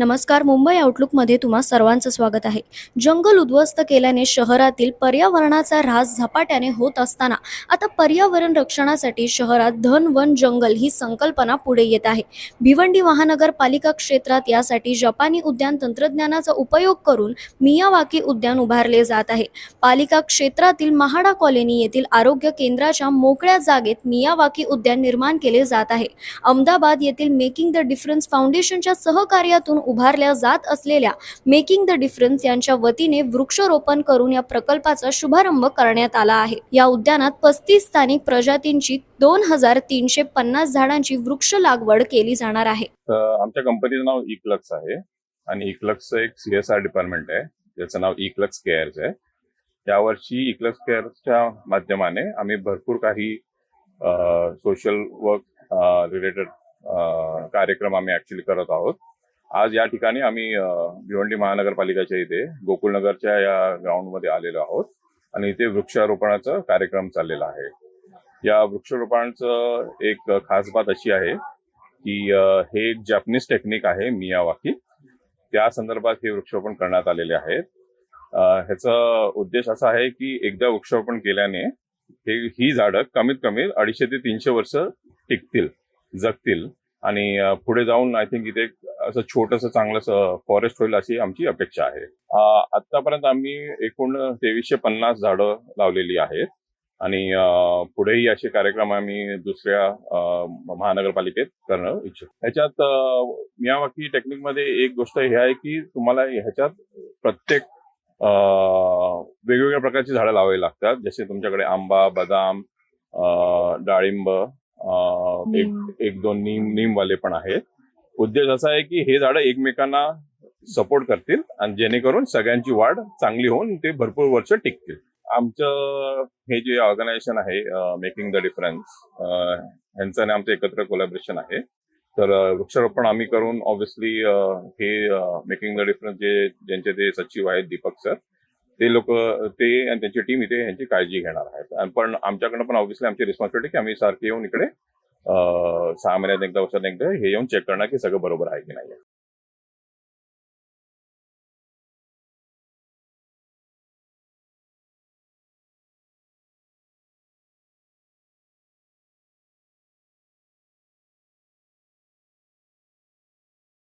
नमस्कार मुंबई आउटलुकमध्ये तुम्हा सर्वांचं स्वागत आहे. जंगल उद्ध्वस्त केल्याने शहरातील पर्यावरणाचा ऱ्हास झपाट्याने होत असताना आता पर्यावरण रक्षणासाठी शहरात धन वन जंगल ही संकल्पना पुढे येत आहे. भिवंडी महानगरपालिका क्षेत्रात यासाठी जपानी उद्यान तंत्रज्ञानाचा उपयोग करून मियावाकी उद्यान उभारले जात आहे. पालिका क्षेत्रातील महाडा कॉलनी येथील आरोग्य केंद्राच्या मोकळ्या जागेत मियावाकी उद्यान निर्माण केले जात आहे. अहमदाबाद येथील मेकिंग द डिफरन्स फाउंडेशनच्या सहकार्यातून उभारल्या जात असलेल्या मेकिंग द डिफरन्स यांच्या वतीने वृक्षारोपण करून या प्रकल्पाचा शुभारंभ करण्यात आला आहे. या उद्यानात पस्तीस स्थानिक प्रजातींची दोन हजार तीनशे पन्नास झाडांची वृक्ष लागवड केली जाणार आहे. आमच्या कंपनीचं नाव इक्लक्स आहे. आणि इक्लक्सचं एक सीएसआर डिपार्टमेंट आहे. ज्याचं नाव इक्लक्स केअर्स आहे. यावर्षी इक्लक्स केअर्सच्या माध्यमाने आम्ही भरपूर काही सोशल वर्क रिलेटेड कार्यक्रम आम्ही ऍक्च्युली करत आहोत. आज या ठिकाणी आम्ही भिवंडी महानगरपालिकेच्या इथे गोकुळनगरच्या या ग्राउंडमध्ये आलेलो आहोत आणि इथे वृक्षारोपणाचा कार्यक्रम चाललेला आहे. या वृक्षारोपणाचं एक खास बात अशी आहे की हे एक जॅपनीज टेक्निक आहे मियावाकी. त्या संदर्भात हे वृक्षारोपण करण्यात आलेले आहेत. ह्याचा उद्देश असा आहे की एकदा वृक्षारोपण केल्याने हे ही झाडं कमीत कमी अडीचशे ते तीनशे वर्ष टिकतील जगतील. आणि पुढे जाऊन आय थिंक इथे एक असं छोटस चांगलं फॉरेस्ट होईल अशी आमची अपेक्षा आहे. आतापर्यंत आम्ही एकूण तेवीसशे पन्नास झाडं लावलेली आहेत. आणि पुढेही असे कार्यक्रम आम्ही दुसऱ्या महानगरपालिकेत करणं इच्छितो. ह्याच्यात मियावाकी टेक्निकमध्ये एक गोष्ट हे आहे की तुम्हाला ह्याच्यात प्रत्येक वेगवेगळ्या प्रकारची झाडं लावावी लागतात. जसे तुमच्याकडे आंबा बदाम डाळिंब एक. एक दोन नीम नीमवाले पण आहेत. उद्देश असा आहे की हे झाडं एकमेकांना सपोर्ट करतील आणि जेणेकरून सगळ्यांची वाढ चांगली होऊन ते भरपूर वर्ष टिकतील. आमचं हे जे ऑर्गनायझेशन आहे मेकिंग द डिफरन्स ह्यांचं आणि आमचं एकत्र कोलॅबरेशन आहे. तर वृक्षारोपण आम्ही करून ऑब्व्हियसली हे मेकिंग द डिफरन्स जे ज्यांचे ते सचिव आहेत दीपक सर ते लोक ते आणि त्यांची टीम इथे ह्यांची काळजी घेणार आहेत. आणि पण आमच्याकडनं पण ऑब्व्हियसली आमची रिस्पॉन्सिबिलिटी की आम्ही सारखे येऊन इकडे सहा महिन्यात एकदा वर्षात एकदा हे येऊन चेक करणार की सगळं बरोबर आहे की नाही